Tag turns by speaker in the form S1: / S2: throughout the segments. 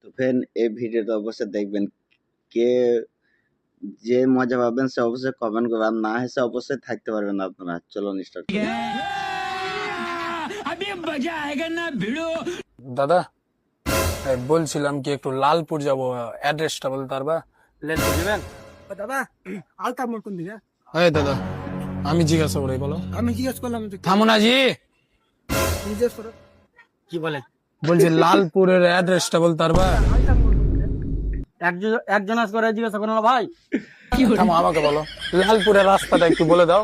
S1: তো ফ্রেন্ড এই ভিডিওটা অবশ্যই দেখবেন। কে যে মজা পাবেন সে অবশ্যই কমেন্ট করবেন। আর না হেসে অবশ্যই থাকতে পারবেন আপনারা। চলুন স্টার্ট
S2: দাদা বলছিলাম কি একটু লালপুর যাব। অ্যাড্রেসটা বলতে পারবা?
S3: লেনপুর যাবেন?
S4: দাদা আলতা মোড় কোন দিকে?
S2: এই দাদা আমি জিজ্ঞাসা করি বলো।
S4: আমি জিজ্ঞেস করলাম
S2: থামো না জি।
S4: জিজ্ঞেস করো।
S3: কি বলেন?
S2: বলছি লালপুরের অ্যাড্রেসটা বলতে পারবা
S4: আলতা মোড় কোন দিকে?
S3: একজন আজ করে জিজ্ঞাসা করো না ভাই
S2: থামো আমাকে বলো। লালপুরের রাস্তাটা একটু বলে দাও।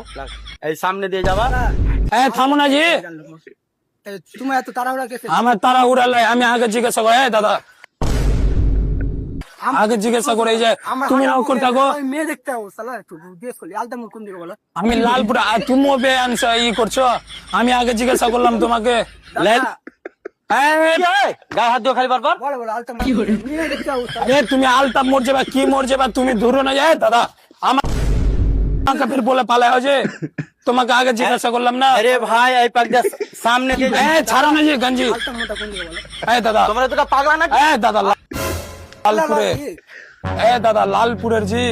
S3: এই সামনে দিয়ে যাবা।
S2: এই থামো না জি।
S4: তুমি এত তাড়াহুড়া কেসে
S2: আমার তারা উড়ালে আমি আগে জিজ্ঞাসা করি দাদা। আগে জিজ্ঞাসা করে যে তুমি নকর থাকো
S4: আমি মেয়ে দেখতে যাব সালা একটু জিজ্ঞেস করলি আলতা মোড় কোন দিকে বলো?
S2: আমি লালপুর তুমিও বে আনছো ই করছ? আমি আগে জিজ্ঞাসা করলাম তোমাকে। তুমি আলতাপ মরছে বা কি মরছে বা তুমি দূর না যায় দাদা আমার আমাকে বলে পালা হয়েছে। তোমাকে আগে জিজ্ঞাসা করলাম না।
S3: আরে ভাই এই সামনে
S2: ছাড়ো না যে গঞ্জি। দাদা।
S3: তোমরা দুটো পাগলা না
S2: দাদা লালপুরে। এ দাদা লালপুরের জি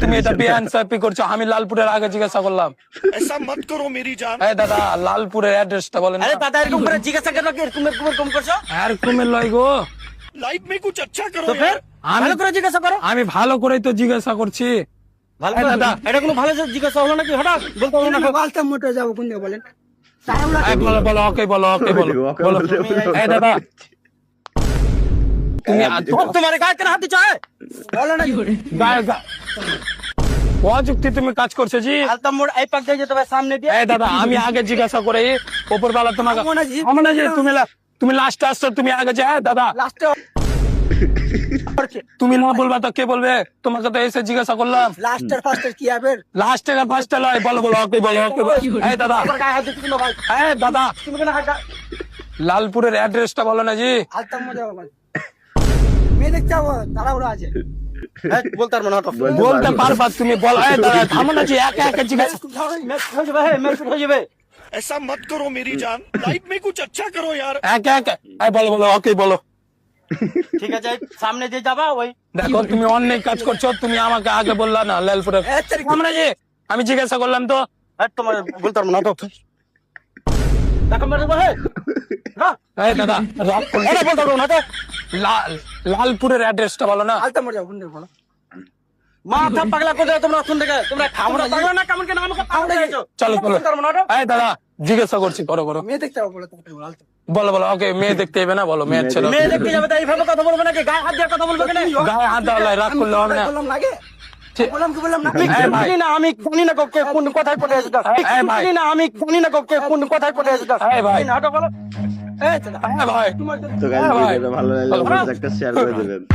S2: তুমি করছ আমি লালপুরের আগে জিজ্ঞাসা করলাম। দাদা লালপুরের অ্যাড্রেসটা বলেন
S3: জিজ্ঞাসা
S2: আর লয় গো।
S5: কিছু আচ্ছা
S3: করো ফের? ভালো করে জিজ্ঞাসা করো।
S2: আমি ভালো করেই তো জিজ্ঞাসা করছি।
S3: ভালো
S2: দাদা।
S3: এটা কোনো ভালো জিজ্ঞাসা হলো নাকি? হঠাৎ বলতে না।
S4: বলতে মোটে যাব কোন বলেন?
S2: বলো বলো ওকে বলো ওকে বলো বলো
S1: বলতে বলতে
S2: এই দাদা। তুমি
S3: তোমার গায়ে কেন হাত দিচ্ছ
S4: বলো না।
S2: গায়ে অযুক্তি তুমি কাজ করছ জি।
S3: আলতা মোড় এই পাক দিয়ে সামনে দিয়ে।
S2: এই দাদা আমি আগে জিজ্ঞাসা করে ওপর বেলা তোমাকে তুমি তুমি লাস্টে আসছো তুমি আগে যে হ্যাঁ দাদা।
S4: লাস্টে
S2: তুমি না বলবা তো কে বলবে তোমাকে তো এসে জিজ্ঞাসা করলাম
S4: লাস্টের ফার্স্টের কি হবে
S2: লাস্টে না ফার্স্টে লয় বলো বলো ওকে বলো ওকে বলো এই দাদা
S3: তোমার গায়ে হাত দিচ্ছ কেন ভাই
S2: এই দাদা
S3: তুমি কেন হাত
S2: লালপুরের অ্যাড্রেসটা বলো না জি
S4: আলতা মোড় যাবো বল মেয়ে দেখতে যাবো তাড়াহুড়া আছে
S3: এই, বলতে পারবো না হঠাৎ
S2: বলতে পারবা তুমি বলো এই দাদা থামো না জি একা একা জিজ্ঞাসা
S3: ম্যাচ হয়ে যাবে হ্যাঁ, ম্যাচ হয়ে যাবে
S5: ऐसा मत करो मेरी जान लाइफ में कुछ अच्छा करो यार
S2: একা একা এই বলো বলো ওকে বলো
S3: ঠিক আছে সামনে দিয়ে যাবা ওই
S2: দেখো তুমি অনেক কাজ করছ তুমি আমাকে আগে বললা না লালপুরে আমরা যে আমি জিজ্ঞাসা করলাম তো।
S3: এই, তোমার বলতে পারব না তো দেখো
S2: লালপুরের অ্যাড্রেসটা বলো না।
S3: মাথা পাগলা করে তোমরা শুন থেকে তোমরা তোমরা পাগলা না কেমন কেন আমাকে
S2: চলো চলো দাদা জিজ্ঞাসা করছি করো করো।
S4: মেয়ে দেখতে যাব বলো বলো,
S2: বলো বলো ওকে মেয়ে দেখতে হবে না বলো মেয়ের ছেলে।
S3: মেয়ে দেখতে যাবে তাই এইভাবে কথা বলবে নাকি? গায়ে হাত দিয়ে কথা বলবে কেন?
S2: গায়ে হাত দেওয়া রাগ
S4: আমি
S2: করলে হবে না।
S4: বললাম লাগে।
S3: আমি জানি না কোন কথায় পড়ে। জানি না আমি জানি না কে কোন কথায় পড়ে
S2: ভাই।
S3: নাটক বলো।
S4: এই দাদা,
S2: ভাই।
S4: তোমার তো-
S1: তো গাইজ ভিডিওটা ভালো লাগলে। একটা শেয়ার করে দেবেন।